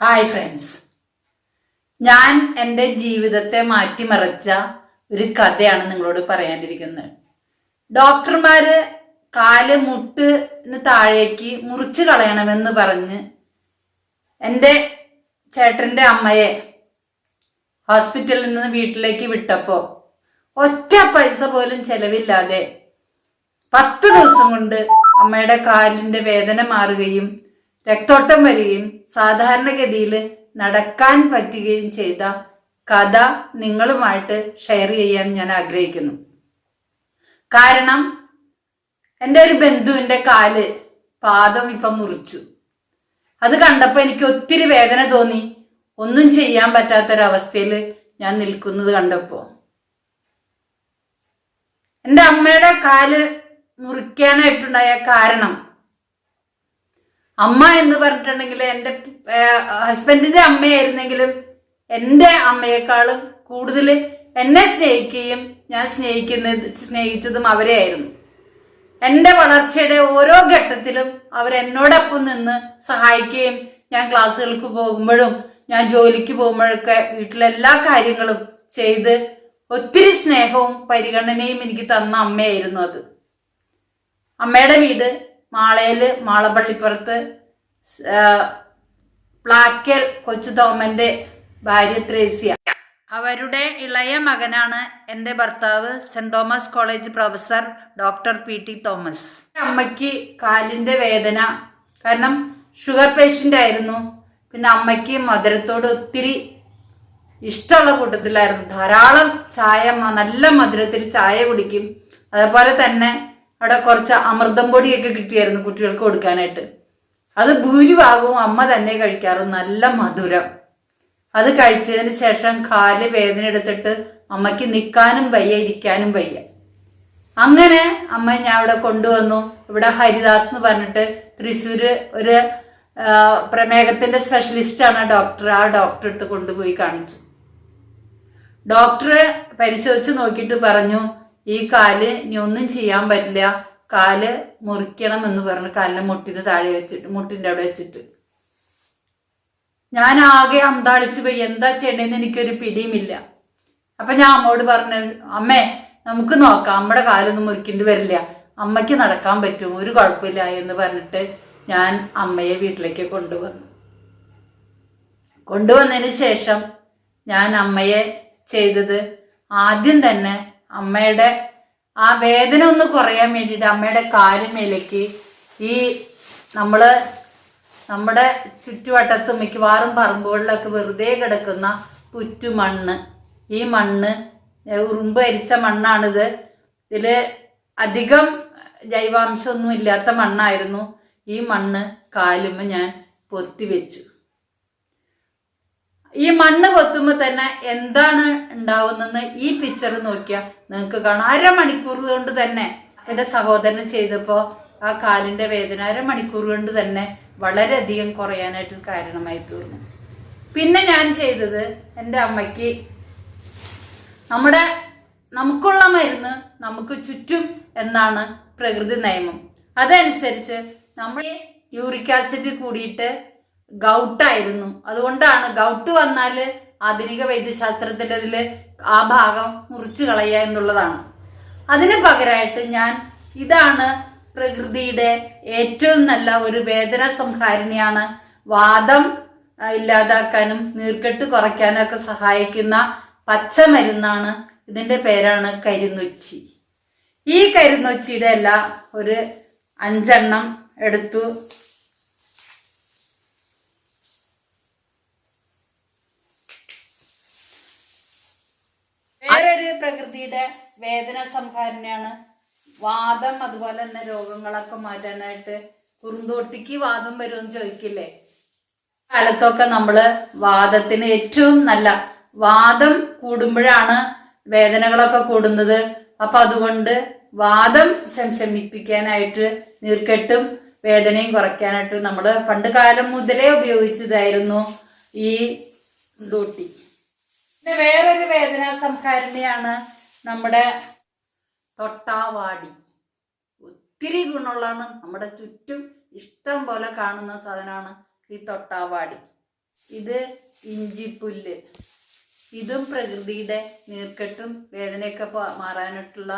Hi friends ഞാൻ എന്റെ ജീവിതത്തെ മാറ്റിമറിച്ച ഒരു കഥയാണ് നിങ്ങളോട് പറയാനിരിക്കുന്നത്. ഡോക്ടർമാര് കാൽ മുട്ടിന് താഴേക്ക് മുറിച്ച് കളയണമെന്ന് പറഞ്ഞ് എന്റെ ചേട്ടന്റെ അമ്മയെ ഹോസ്പിറ്റലിൽ നിന്ന് വീട്ടിലേക്ക് വിട്ടപ്പോൾ ഒറ്റ പൈസ പോലും ചെലവില്ലാതെ പത്ത് ദിവസം കൊണ്ട് അമ്മയുടെ കാലിന്റെ വേദന മാറുകയും രക്തോട്ടം വരികയും സാധാരണഗതിയിൽ നടക്കാൻ പറ്റുകയും ചെയ്ത കഥ നിങ്ങളുമായിട്ട് ഷെയർ ചെയ്യാൻ ഞാൻ ആഗ്രഹിക്കുന്നു. കാരണം എന്റെ ഒരു ബന്ധുവിന്റെ കാൽ പാദം ഇപ്പം മുറിച്ചു. അത് കണ്ടപ്പോൾ എനിക്ക് ഒത്തിരി വേദന തോന്നി. ഒന്നും ചെയ്യാൻ പറ്റാത്തൊരവസ്ഥയിൽ ഞാൻ നിൽക്കുന്നത് കണ്ടപ്പോൾ എന്റെ അമ്മയുടെ കാൽ മുറിക്കാനായിട്ടുണ്ടായ കാരണം അമ്മ എന്ന് പറഞ്ഞിട്ടുണ്ടെങ്കിൽ എന്റെ ഹസ്ബൻഡിന്റെ അമ്മയായിരുന്നെങ്കിലും എന്റെ അമ്മയെക്കാളും കൂടുതൽ എന്നെ സ്നേഹിക്കുകയും ഞാൻ സ്നേഹിക്കുന്നത് സ്നേഹിച്ചതും അവരെയായിരുന്നു എന്റെ വളർച്ചയുടെ ഓരോ ഘട്ടത്തിലും അവരെന്നോടൊപ്പം നിന്ന് സഹായിക്കുകയും ഞാൻ ക്ലാസ്സുകൾക്ക് പോകുമ്പോഴും ഞാൻ ജോലിക്ക് പോകുമ്പോഴൊക്കെ വീട്ടിലെല്ലാ കാര്യങ്ങളും ചെയ്ത് ഒത്തിരി സ്നേഹവും പരിഗണനയും എനിക്ക് തന്ന അമ്മയായിരുന്നു അത്. അമ്മയുടെ വീട് മാളയിൽ മാളപ്പള്ളിപ്പുറത്ത് പ്ലാക്കൽ കൊച്ചു തോമന്റെ ഭാര്യ ത്രേസ്യ. അവരുടെ ഇളയ മകനാണ് എന്റെ ഭർത്താവ് Saint Thomas college professor doctor P T Thomas. അമ്മയ്ക്ക് കാലിന്റെ വേദന. കാരണം ഷുഗർ പേഷ്യന്റ് ആയിരുന്നു. പിന്നെ അമ്മയ്ക്ക് മധുരത്തോട് ഒത്തിരി ഇഷ്ടമുള്ള കൂട്ടത്തിലായിരുന്നു. ധാരാളം ചായ നല്ല മധുരത്തിൽ ചായ കുടിക്കും. അതേപോലെ തന്നെ അവിടെ കുറച്ച് അമൃതം പൊടിയൊക്കെ കിട്ടിയായിരുന്നു കുട്ടികൾക്ക് കൊടുക്കാനായിട്ട്. അത് ഭൂരിഭാഗവും അമ്മ തന്നെ കഴിക്കാറ് നല്ല മധുരം. അത് കഴിച്ചതിന് ശേഷം കാൽ വേദന എടുത്തിട്ട് അമ്മയ്ക്ക് നിൽക്കാനും വയ്യ ഇരിക്കാനും വയ്യ. അങ്ങനെ അമ്മ ഞാൻ അവിടെ കൊണ്ടുവന്നു. ഇവിടെ ഹരിദാസ് എന്ന് പറഞ്ഞിട്ട് തൃശ്ശൂര് ഒരു പ്രമേഹത്തിന്റെ സ്പെഷ്യലിസ്റ്റ് ആണ് ഡോക്ടർ ആ ഡോക്ടർ അടുത്ത് കൊണ്ടുപോയി കാണിച്ചു. ഡോക്ടറെ പരിശോധിച്ച് നോക്കിയിട്ട് പറഞ്ഞു ഈ കാൽ ഇനി ഒന്നും ചെയ്യാൻ പറ്റില്ല. കാൽ മുറിക്കണം എന്ന് പറഞ്ഞു കാലിനെ മുട്ടിന് താഴെ വെച്ചിട്ട് മുട്ടിന്റെ അവിടെ വെച്ചിട്ട്. ഞാൻ ആകെ അന്താളിച്ചു പോയി. എന്താ ചെയ്യണേന്ന് എനിക്കൊരു പിടിയുമില്ല. അപ്പൊ ഞാൻ അമ്മോട് പറഞ്ഞു അമ്മേ നമുക്ക് നോക്കാം. അമ്മയുടെ കാലൊന്നും മുറിക്കേണ്ടി വരില്ല. അമ്മയ്ക്ക് നടക്കാൻ പറ്റും. ഒരു കുഴപ്പമില്ല എന്ന് പറഞ്ഞിട്ട് ഞാൻ അമ്മയെ വീട്ടിലേക്ക് കൊണ്ടുവന്നു. കൊണ്ടുവന്നതിന് ശേഷം ഞാൻ അമ്മയെ ചെയ്തത് ആദ്യം തന്നെ അമ്മയുടെ ആ വേദന ഒന്ന് കുറയാൻ വേണ്ടിയിട്ട് അമ്മയുടെ കാലുമേലേക്ക് ഈ നമ്മൾ നമ്മുടെ ചുറ്റുവട്ടത്തും മിക്കവാറും പറമ്പുകളിലൊക്കെ വെറുതെ കിടക്കുന്ന പുറ്റുമണ്ണ്. ഈ മണ്ണ് ഉറുമ്പ് അരിച്ച മണ്ണാണിത്. ഇതിൽ അധികം ജൈവാംശമൊന്നും ഇല്ലാത്ത മണ്ണായിരുന്നു. ഈ മണ്ണ് കാലുമ്മ ഞാൻ പൊത്തി വെച്ചു ഈ മണ്ണ് കൊത്തുമ്പോൾ തന്നെ എന്താണ് ഉണ്ടാവുന്നെന്ന് ഈ പിക്ചർ നോക്കിയാൽ നിങ്ങൾക്ക് കാണാം. അരമണിക്കൂർ കൊണ്ട് തന്നെ എന്റെ സഹോദരൻ ചെയ്തപ്പോൾ ആ കാലിന്റെ വേദന അരമണിക്കൂർ കൊണ്ട് തന്നെ വളരെയധികം കുറയാനായിട്ട് കാരണമായി തീർന്നു. പിന്നെ ഞാൻ ചെയ്തത് എന്റെ അമ്മയ്ക്ക് നമ്മുടെ നമുക്കുള്ള മരുന്ന് നമുക്ക് ചുറ്റും എന്നാണ് പ്രകൃതി നിയമം. അതനുസരിച്ച് നമ്മൾ യൂറിക് ആസിഡ് കൂടിയിട്ട് ഗൗട്ടായിരുന്നു. അതുകൊണ്ടാണ് ഗൗട്ട് വന്നാൽ ആധുനിക വൈദ്യശാസ്ത്രത്തിന്റെ ഇതിൽ ആ ഭാഗം മുറിച്ചു കളയുക എന്നുള്ളതാണ്. അതിന് പകരമായിട്ട് ഞാൻ ഇതാണ് പ്രകൃതിയുടെ ഏറ്റവും നല്ല ഒരു വേദന സംഹാരിണിയാണ്. വാദം ഇല്ലാതാക്കാനും നീർക്കെട്ട് കുറയ്ക്കാനും ഒക്കെ സഹായിക്കുന്ന പച്ചമരുന്നാണ് ഇതിന്റെ പേരാണ് കരിനൊച്ചി. ഈ കരിനൊച്ചിയുടെ എല്ലാം ഒരു അഞ്ചെണ്ണം എടുത്തു. വേറൊരു പ്രകൃതിയുടെ വേദന സംഹാരനെയാണ്? വാദം അതുപോലെ തന്നെ രോഗങ്ങളൊക്കെ മാറ്റാനായിട്ട് കുറുന്തോട്ടിക്ക് വാദം വരുമെന്ന് ചോദിക്കില്ലേ? കാലത്തൊക്കെ നമ്മൾ വാദത്തിന് ഏറ്റവും നല്ല വാദം കൂടുമ്പോഴാണ് വേദനകളൊക്കെ കൂടുന്നത്. അപ്പൊ അതുകൊണ്ട് വാദം ശംശമിപ്പിക്കാനായിട്ട് നീർക്കെട്ടും വേദനയും കുറയ്ക്കാനായിട്ട് നമ്മൾ പണ്ട് കാലം മുതലേ ഉപയോഗിച്ചതായിരുന്നു ഈ ഡോട്ടി പിന്നെ വേറൊരു വേദന സംഹാരിണിയാണ് നമ്മുടെ തൊട്ടാവാടി. ഒത്തിരി ഗുണമുള്ളതാണ്. നമ്മുടെ ചുറ്റും ഇഷ്ടം പോലെ കാണുന്ന സാധനമാണ് ഈ തൊട്ടാവാടി. ഇത് ഇഞ്ചിപ്പുല്ല്. ഇതും പ്രകൃതിയുടെ നീർക്കെട്ടും വേദനയൊക്കെ മാറാനായിട്ടുള്ള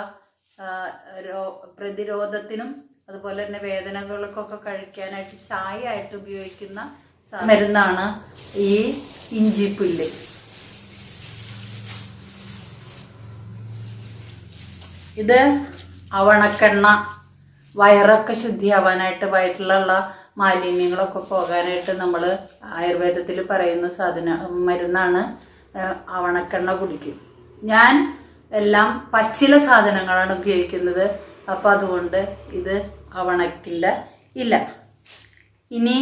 പ്രതിരോധത്തിനും അതുപോലെ തന്നെ വേദനകൾക്കൊക്കെ കഴിക്കാനായിട്ട് ചായ ആയിട്ട് ഉപയോഗിക്കുന്ന മരുന്നാണ് ഈ ഇഞ്ചിപ്പുല്ല്. ഇത് അവണക്കെണ്ണ വയറൊക്കെ ശുദ്ധിയാവാനായിട്ട് വയറ്റിലുള്ള മാലിന്യങ്ങളൊക്കെ പോകാനായിട്ട് നമ്മൾ ആയുർവേദത്തിൽ പറയുന്ന സാധന മരുന്നാണ് അവണക്കെണ്ണ കുടിക്കും. ഞാൻ എല്ലാം പച്ചില സാധനങ്ങളാണ് ഉപയോഗിക്കുന്നത്. അപ്പം അതുകൊണ്ട് ഇത് അവണക്കില്ല. ഇല്ല. ഇനി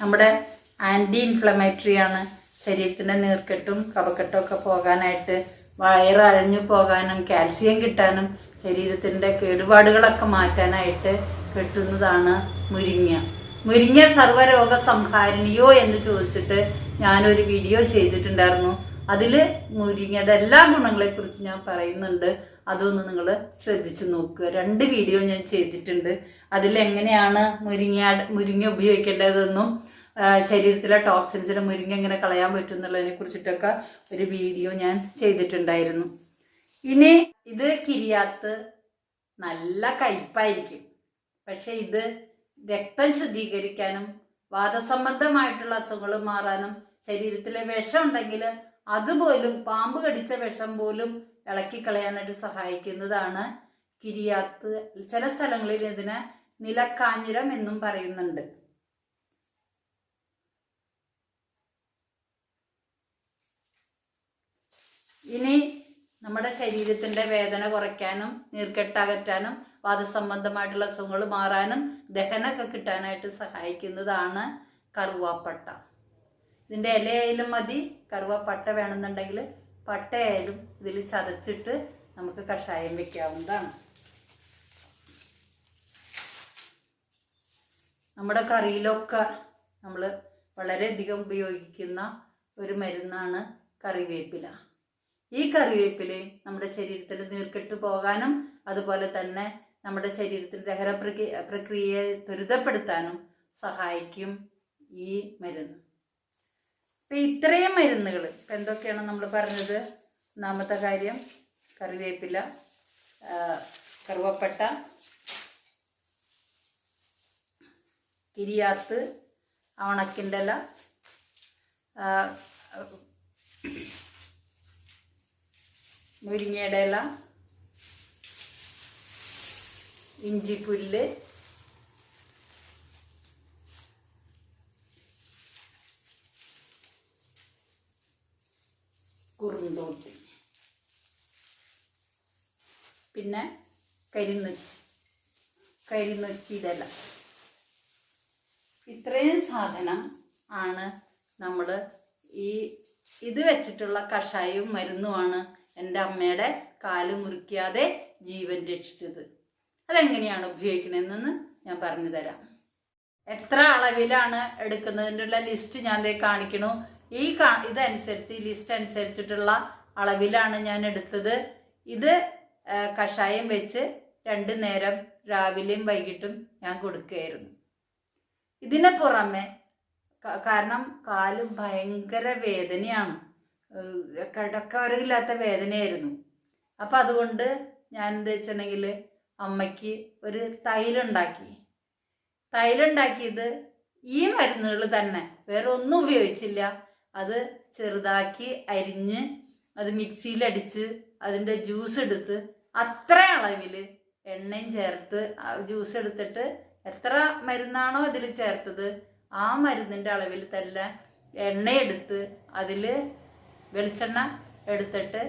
നമ്മുടെ ആന്റി ഇൻഫ്ലമേറ്ററി ആണ് ശരീരത്തിന്റെ നീർക്കെട്ടും കഫക്കെട്ടും ഒക്കെ പോകാനായിട്ട് വയറ് അഴിഞ്ഞു പോകാനും കാൽസ്യം കിട്ടാനും ശരീരത്തിന്റെ കേടുപാടുകളൊക്കെ മാറ്റാനായിട്ട് കിട്ടുന്നതാണ് മുരിങ്ങ. മുരിങ്ങ സർവരോഗ സംഹാരിണിയോ എന്ന് ചോദിച്ചിട്ട് ഞാനൊരു വീഡിയോ ചെയ്തിട്ടുണ്ടായിരുന്നു. അതിൽ മുരിങ്ങയുടെ എല്ലാ ഗുണങ്ങളെക്കുറിച്ച് ഞാൻ പറയുന്നുണ്ട്. അതൊന്ന് നിങ്ങൾ ശ്രദ്ധിച്ചു നോക്കുക. രണ്ട് വീഡിയോ ഞാൻ ചെയ്തിട്ടുണ്ട്. അതിൽ എങ്ങനെയാണ് മുരിങ്ങ മുരിങ്ങ ഉപയോഗിക്കേണ്ടതെന്നും ശരീരത്തിലെ ടോക്സിൻസിനെ മുരിങ്ങ എങ്ങനെ കളയാൻ പറ്റും എന്നുള്ളതിനെ കുറിച്ചിട്ടൊക്കെ ഒരു വീഡിയോ ഞാൻ ചെയ്തിട്ടുണ്ടായിരുന്നു. ഇനി ഇത് കിരിയാത്ത് നല്ല കയ്പായിരിക്കും. പക്ഷെ ഇത് രക്തം ശുദ്ധീകരിക്കാനും വാദസംബന്ധമായിട്ടുള്ള അസുഖങ്ങൾ മാറാനും ശരീരത്തിലെ വിഷം ഉണ്ടെങ്കിൽ അതുപോലും പാമ്പ് കടിച്ച വിഷം പോലും ഇളക്കി കളയാനായിട്ട് സഹായിക്കുന്നതാണ് കിരിയാത്ത്. ചില സ്ഥലങ്ങളിൽ ഇതിനെ നിലക്കാഞ്ഞിരം എന്നും പറയുന്നുണ്ട്. ഇനി നമ്മുടെ ശരീരത്തിന്റെ വേദന കുറയ്ക്കാനും നീർക്കെട്ടകറ്റാനും വാദസംബന്ധമായിട്ടുള്ള അസുഖങ്ങൾ മാറാനും ദഹനമൊക്കെ കിട്ടാനായിട്ട് സഹായിക്കുന്നതാണ് കറുവാപ്പട്ട. ഇതിന്റെ ഇലയായാലും മതി കറുവാപ്പട്ട വേണമെന്നുണ്ടെങ്കിൽ പട്ടയായാലും ഇതിൽ ചതച്ചിട്ട് നമുക്ക് കഷായം വെക്കാവുന്നതാണ്. നമ്മുടെ കറിയിലൊക്കെ നമ്മൾ വളരെയധികം ഉപയോഗിക്കുന്ന ഒരു മരുന്നാണ് കറിവേപ്പില. ഈ കറിവേപ്പിൽ നമ്മുടെ ശരീരത്തിൽ നീർക്കെട്ട് പോകാനും അതുപോലെ തന്നെ നമ്മുടെ ശരീരത്തിൽ ദഹന പ്രക്രിയ പ്രക്രിയയെ ത്വരിതപ്പെടുത്താനും സഹായിക്കും ഈ മരുന്ന്. ഇപ്പം ഇത്രയും മരുന്നുകൾ ഇപ്പം എന്തൊക്കെയാണ് നമ്മൾ പറഞ്ഞത്? ഒന്നാമത്തെ കാര്യം കറിവേപ്പില കറുവപ്പട്ട കിരിയാത്ത് അവണക്കിന്റെ ഇല മുരിങ്ങയുടെ ഇല ഇഞ്ചിപ്പുല്ല് കുറുന്തോട്ടി. പിന്നെ കരിന്ന് കരിനൊച്ചിയുടെ ഇല ഇത്രയും സാധനം ആണ് നമ്മൾ ഈ ഇത് വെച്ചിട്ടുള്ള കഷായവും മരുന്നുമാണ് എന്റെ അമ്മയുടെ കാൽ മുറിക്കാതെ ജീവൻ രക്ഷിച്ചത്. അതെങ്ങനെയാണ് ഉപയോഗിക്കണമെന്ന് ഞാൻ പറഞ്ഞു തരാം. എത്ര അളവിലാണ് എടുക്കുന്നതിന്റെ ലിസ്റ്റ് ഞാൻ ദേ കാണിക്കണു. ഈ കാ ഇതനുസരിച്ച് ഈ ലിസ്റ്റ് അനുസരിച്ചിട്ടുള്ള അളവിലാണ് ഞാൻ എടുത്തത്. ഇത് കഷായം വെച്ച് രണ്ട് നേരം രാവിലെയും വൈകിട്ടും ഞാൻ കൊടുക്കുകയായിരുന്നു. ഇതിന് പുറമെ കാരണം കാൽ ഭയങ്കര വേദനയാണ്. കിടക്കവരയില്ലാത്ത വേദനയായിരുന്നു. അപ്പം അതുകൊണ്ട് ഞാൻ എന്താ വെച്ചിട്ടുണ്ടെങ്കിൽ അമ്മയ്ക്ക് ഒരു തൈലുണ്ടാക്കി. തൈലുണ്ടാക്കിയത് ഈ മരുന്നുകൾ തന്നെ. വേറെ ഒന്നും ഉപയോഗിച്ചില്ല. അത് ചെറുതാക്കി അരിഞ്ഞ് അത് മിക്സിയിലടിച്ച് അതിന്റെ ജ്യൂസ് എടുത്ത് അത്ര അളവിൽ എണ്ണയും ചേർത്ത് ജ്യൂസ് എടുത്തിട്ട് എത്ര മരുന്നാണോ അതിൽ ചേർത്തത് ആ മരുന്നിന്റെ അളവിൽ തന്നെ എണ്ണയെടുത്ത് അതിൽ വെളിച്ചെണ്ണ എടുത്തിട്ട്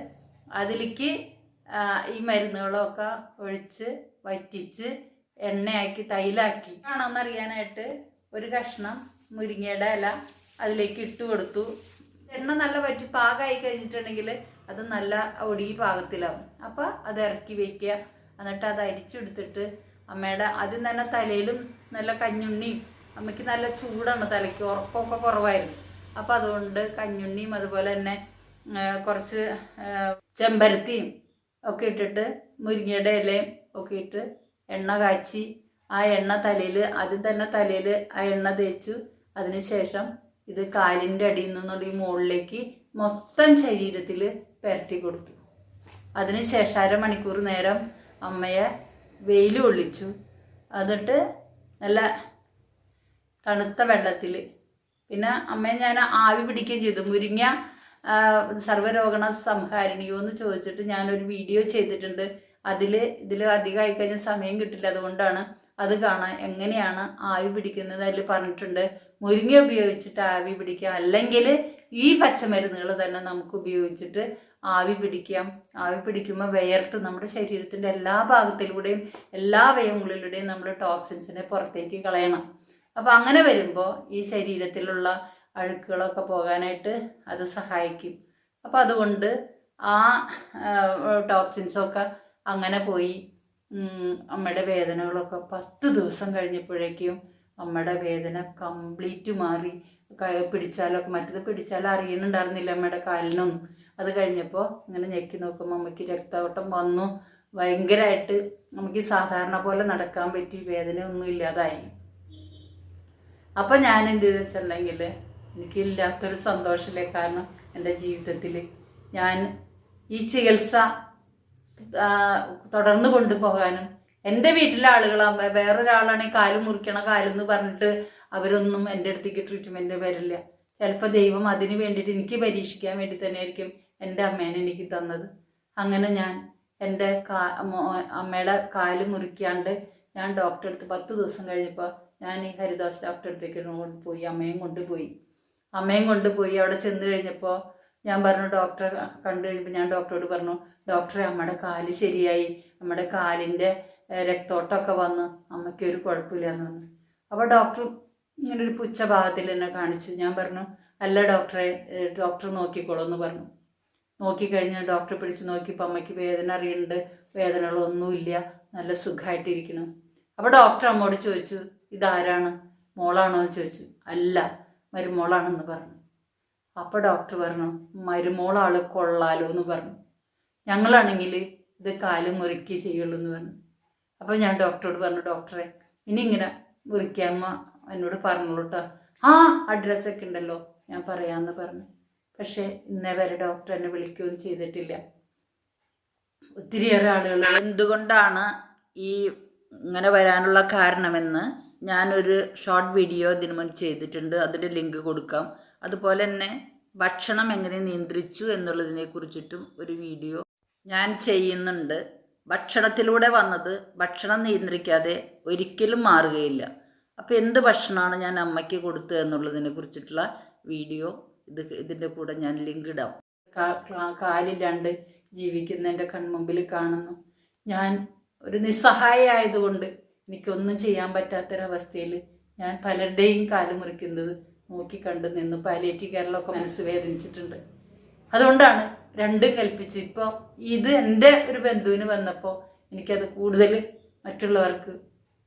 അതിലേക്ക് ഈ മരുന്നുകളൊക്കെ ഒഴിച്ച് വറ്റിച്ച് എണ്ണയാക്കി തൈലാക്കി. ആണോന്ന് അറിയാനായിട്ട് ഒരു കഷ്ണം മുരിങ്ങയുടെ ഇല അതിലേക്ക് ഇട്ട് കൊടുത്തു. എണ്ണ നല്ല വറ്റി പാകമായി കഴിഞ്ഞിട്ടുണ്ടെങ്കിൽ അത് നല്ല ഒടി പാകത്തിലാവും. അപ്പം അത് ഇറക്കി വയ്ക്കുക എന്നിട്ട് അത് അരിച്ചെടുത്തിട്ട് അമ്മയുടെ ആദ്യം തന്നെ തലയിലും നല്ല കഞ്ഞുണ്ണിയും അമ്മയ്ക്ക് നല്ല ചൂടാണ് തലയ്ക്ക് ഉറക്കമൊക്കെ കുറവായിരുന്നു. അപ്പം അതുകൊണ്ട് കഞ്ഞുണ്ണിയും അതുപോലെ തന്നെ കുറച്ച് ചെമ്പരത്തിയും ഒക്കെ ഇട്ടിട്ട് മുരിങ്ങയുടെ ഇലയും ഒക്കെ ഇട്ട് എണ്ണ കാച്ചി ആ എണ്ണ തലയിൽ ആദ്യം തന്നെ തലയിൽ ആ എണ്ണ തേച്ചു. അതിനുശേഷം ഇത് കാലിന്റെ അടിയിൽ നിന്നുള്ള ഈ മുകളിലേക്ക് മൊത്തം ശരീരത്തിൽ പുരട്ടി കൊടുത്തു. അതിന് ശേഷം അരമണിക്കൂർ നേരം അമ്മയെ വെയിൽ കൊള്ളിച്ചു. എന്നിട്ട് നല്ല തണുത്ത വെള്ളത്തിൽ പിന്നെ അമ്മയെ ഞാൻ ആവി പിടിക്കുകയും ചെയ്തു. മുരിങ്ങ സർവരോഗണ സംഹാരിണിയോ എന്ന് ചോദിച്ചിട്ട് ഞാനൊരു വീഡിയോ ചെയ്തിട്ടുണ്ട്. അതിൽ ഇതിൽ അധികമായി കഴിഞ്ഞാൽ സമയം കിട്ടില്ല. അതുകൊണ്ടാണ് അത് കാണാൻ എങ്ങനെയാണ് ആവി പിടിക്കുന്നത് അതിൽ പറഞ്ഞിട്ടുണ്ട്. മുരിങ്ങ ഉപയോഗിച്ചിട്ട് ആവി പിടിക്കാം. അല്ലെങ്കിൽ ഈ പച്ചമരുന്നുകൾ തന്നെ നമുക്ക് ഉപയോഗിച്ചിട്ട് ആവി പിടിക്കാം. ആവി പിടിക്കുമ്പോൾ വിയർത്ത് നമ്മുടെ ശരീരത്തിന്റെ എല്ലാ ഭാഗത്തിലൂടെയും എല്ലാ അവയവങ്ങളിലൂടെയും നമ്മൾ ടോക്സിൻസിനെ പുറത്തേക്ക് കളയണം. അപ്പോൾ അങ്ങനെ വരുമ്പോൾ ഈ ശരീരത്തിലുള്ള അഴുക്കുകളൊക്കെ പോകാനായിട്ട് അത് സഹായിക്കും. അപ്പോൾ അതുകൊണ്ട് ആ ടോക്സിൻസൊക്കെ അങ്ങനെ പോയി. അമ്മയുടെ വേദനകളൊക്കെ പത്ത് ദിവസം കഴിഞ്ഞപ്പോഴേക്കും അമ്മയുടെ വേദന കംപ്ലീറ്റ് മാറി. പിടിച്ചാലൊക്കെ മറ്റത് പിടിച്ചാലും അറിയുന്നുണ്ടായിരുന്നില്ല അമ്മയുടെ കാലിനൊന്നും അത് കഴിഞ്ഞപ്പോൾ ഇങ്ങനെ ഞെക്കി നോക്കുമ്പോൾ അമ്മയ്ക്ക് രക്തയോട്ടം വന്നു. ഭയങ്കരമായിട്ട് നമുക്ക് സാധാരണ പോലെ നടക്കാൻ പറ്റി വേദന ഒന്നും ഇല്ലാതായി. അപ്പൊ ഞാൻ എന്ത് ചെയ്തെന്ന് വെച്ചിട്ടുണ്ടെങ്കിൽ എനിക്കില്ലാത്തൊരു സന്തോഷമില്ലേ? കാരണം എന്റെ ജീവിതത്തിൽ ഞാൻ ഈ ചികിത്സ തുടർന്ന് കൊണ്ടുപോകാനും എന്റെ വീട്ടിലെ ആളുകൾ വേറൊരാളാണെങ്കിൽ കാൽ മുറിക്കണ കാലെന്ന് പറഞ്ഞിട്ട് അവരൊന്നും എന്റെ അടുത്തേക്ക് ട്രീറ്റ്മെന്റ് വരില്ല. ചിലപ്പോൾ ദൈവം അതിന് വേണ്ടിയിട്ട് എനിക്ക് പരീക്ഷിക്കാൻ വേണ്ടി തന്നെയായിരിക്കും എന്റെ അമ്മേനെ എനിക്ക് തന്നത്. അങ്ങനെ ഞാൻ എന്റെ കാ അമ്മയുടെ കാൽ മുറിക്കാണ്ട് ഞാൻ ഡോക്ടറെ അടുത്ത് പത്ത് ദിവസം കഴിഞ്ഞപ്പോൾ ഞാൻ ഈ ഹരിദാസ് ഡോക്ടറെ അടുത്തേക്ക് കൊണ്ടുപോയി അമ്മയും കൊണ്ടുപോയി. അമ്മയും കൊണ്ടുപോയി. അവിടെ ചെന്ന് കഴിഞ്ഞപ്പോൾ ഞാൻ പറഞ്ഞു ഡോക്ടറെ കണ്ടു കഴിഞ്ഞപ്പോൾ ഞാൻ ഡോക്ടറോട് പറഞ്ഞു ഡോക്ടറെ അമ്മയുടെ കാൽ ശരിയായി. നമ്മുടെ കാലിന്റെ രക്തോട്ടമൊക്കെ വന്ന് അമ്മയ്ക്ക് ഒരു കുഴപ്പമില്ല എന്ന് പറഞ്ഞു. അപ്പോൾ ഡോക്ടർ ഇങ്ങനെ ഒരു പുച്ഛ ഭാഗത്തിൽ എന്നെ കാണിച്ചു. ഞാൻ പറഞ്ഞു അല്ല ഡോക്ടറെ ഡോക്ടർ നോക്കിക്കോളൂ എന്ന് പറഞ്ഞു. നോക്കിക്കഴിഞ്ഞാൽ ഡോക്ടറെ പിടിച്ച് നോക്കിയപ്പോൾ അമ്മയ്ക്ക് വേദന അറിയുന്നുണ്ട്. വേദനകളൊന്നുമില്ല. നല്ല സുഖമായിട്ടിരിക്കണം അപ്പോൾ ഡോക്ടർ അമ്മോട് ചോദിച്ചു ഇതാരാണ്? മോളാണോ എന്ന് ചോദിച്ചു. അല്ല മരുമോളാണെന്ന് പറഞ്ഞു. അപ്പോൾ ഡോക്ടർ പറഞ്ഞു മരുമോളാൾ കൊള്ളാലോ എന്ന് പറഞ്ഞു. ഞങ്ങളാണെങ്കിൽ ഇത് കാൽ മുറുക്കി ചെയ്യുള്ളൂ എന്ന് പറഞ്ഞു. അപ്പോൾ ഞാൻ ഡോക്ടറോട് പറഞ്ഞു ഡോക്ടറെ ഇനി ഇങ്ങനെ മുറിക്കാമ്മ എന്നോട് പറഞ്ഞോളൂ ആ അഡ്രസ്സൊക്കെ ഉണ്ടല്ലോ ഞാൻ പറയാമെന്ന് പറഞ്ഞു. പക്ഷേ ഇന്നേ വരെ ഡോക്ടർ എന്നെ വിളിക്കുകയും ചെയ്തിട്ടില്ല. ഒത്തിരിയേറെ ആളുകൾ എന്തുകൊണ്ടാണ് ഈ ഇങ്ങനെ വരാനുള്ള കാരണമെന്ന് ഞാനൊരു ഷോർട്ട് വീഡിയോ ഇതിനു മുൻപ് ചെയ്തിട്ടുണ്ട്. അതിന്റെ ലിങ്ക് കൊടുക്കാം. അതുപോലെ തന്നെ ഭക്ഷണം എങ്ങനെ നിയന്ത്രിച്ചു എന്നുള്ളതിനെ കുറിച്ചിട്ടും ഒരു വീഡിയോ ഞാൻ ചെയ്യുന്നുണ്ട്. ഭക്ഷണത്തിലൂടെ വന്നത് ഭക്ഷണം നിയന്ത്രിക്കാതെ ഒരിക്കലും മാറുകയില്ല. അപ്പോൾ എന്ത് ഭക്ഷണമാണ് ഞാൻ അമ്മയ്ക്ക് കൊടുത്തത് എന്നുള്ളതിനെ കുറിച്ചിട്ടുള്ള വീഡിയോ ഇത് ഇതിന്റെ കൂടെ ഞാൻ ലിങ്ക് ഇടാം. കാലില്ലാണ്ട് ജീവിക്കുന്നതിന്റെ കൺമുമ്പിൽ കാണുന്നു. ഞാൻ ഒരു നിസ്സഹായമായതുകൊണ്ട് എനിക്കൊന്നും ചെയ്യാൻ പറ്റാത്തൊരവസ്ഥയിൽ ഞാൻ പലരുടെയും കാൽ മുറിക്കുന്നത് നോക്കി കണ്ടു നിന്ന് പാലിയേറ്റീവ് കെയറിലൊക്കെ മനസ്സ് വേദനിച്ചിട്ടുണ്ട്. അതുകൊണ്ടാണ് രണ്ടും കൽപ്പിച്ച് ഇപ്പോൾ ഇത് എന്റെ ഒരു ബന്ധുവിന് വന്നപ്പോൾ എനിക്കത് കൂടുതൽ മറ്റുള്ളവർക്ക്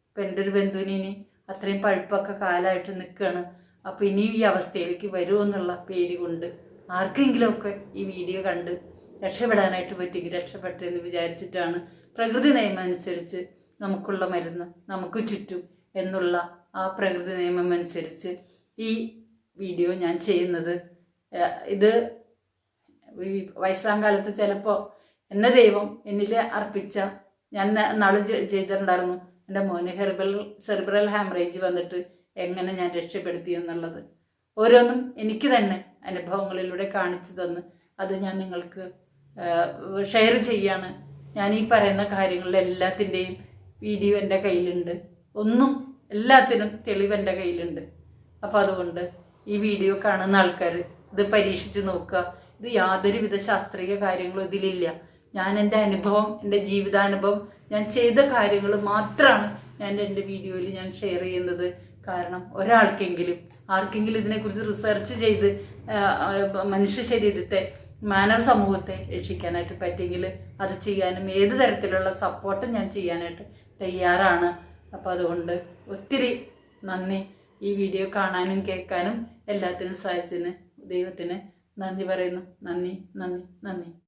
ഇപ്പം എന്റെ ഒരു ബന്ധുവിന് ഇനി അത്രയും പഴുപ്പൊക്കെ കാലമായിട്ട് നിൽക്കുകയാണ്. അപ്പോൾ ഇനിയും ഈ അവസ്ഥയിലേക്ക് വരുമെന്നുള്ള പേടി കൊണ്ട് ആർക്കെങ്കിലുമൊക്കെ ഈ വീഡിയോ കണ്ട് രക്ഷപ്പെടാനായിട്ട് പറ്റിയെങ്കിൽ രക്ഷപ്പെട്ടു എന്ന് വിചാരിച്ചിട്ടാണ് പ്രകൃതി നിയമം അനുസരിച്ച് നമുക്കുള്ള മരുന്ന് നമുക്ക് ചുറ്റും എന്നുള്ള ആ പ്രകൃതി നിയമം അനുസരിച്ച് ഈ വീഡിയോ ഞാൻ ചെയ്യുന്നത്. ഇത് വയസ്സാം കാലത്ത് ചിലപ്പോൾ എന്നെ ദൈവം എന്നിൽ അർപ്പിച്ച ഞാൻ നാൾ ചെയ്തിട്ടുണ്ടായിരുന്നു. എന്റെ മോന് ഹെർബൽ സെർബറൽ ഹാമറേജ് വന്നിട്ട് എങ്ങനെ ഞാൻ രക്ഷപ്പെടുത്തി എന്നുള്ളത്. ഓരോന്നും എനിക്ക് തന്നെ അനുഭവങ്ങളിലൂടെ കാണിച്ചു തന്ന് അത് ഞാൻ നിങ്ങൾക്ക് ഷെയർ ചെയ്യാണ്. ഞാൻ ഈ പറയുന്ന കാര്യങ്ങളിൽ എല്ലാത്തിന്റെയും വീഡിയോ എന്റെ കയ്യിലുണ്ട്. ഒന്നും എല്ലാത്തിനും തെളിവ് എന്റെ കയ്യിലുണ്ട്. അപ്പോൾ അതുകൊണ്ട് ഈ വീഡിയോ കാണുന്ന ആൾക്കാർ ഇത് പരീക്ഷിച്ച് നോക്കുക. ഇത് യാതൊരുവിധ ശാസ്ത്രീയ കാര്യങ്ങളും ഇതിലില്ല. ഞാൻ എന്റെ അനുഭവം എന്റെ ജീവിതാനുഭവം ഞാൻ ചെയ്ത കാര്യങ്ങൾ മാത്രമാണ് ഞാൻ എന്റെ വീഡിയോയിൽ ഞാൻ ഷെയർ ചെയ്യുന്നത്. കാരണം ഒരാൾക്കെങ്കിലും ആർക്കെങ്കിലും ഇതിനെക്കുറിച്ച് റിസർച്ച് ചെയ്ത് മനുഷ്യ ശരീരത്തെ മാനവ സമൂഹത്തെ രക്ഷിക്കാനായിട്ട് പറ്റിയെങ്കിൽ അത് ചെയ്യാനും ഏത് തരത്തിലുള്ള സപ്പോർട്ടും ഞാൻ ചെയ്യാനായിട്ട് തയ്യാറാണ്. അപ്പോൾ അതുകൊണ്ട് ഒത്തിരി നന്ദി. ഈ വീഡിയോ കാണാനും കേൾക്കാനും എല്ലാത്തിനും സഹായിച്ചതിന് ദൈവത്തിന് നന്ദി പറയുന്നു. നന്ദി നന്ദി നന്ദി.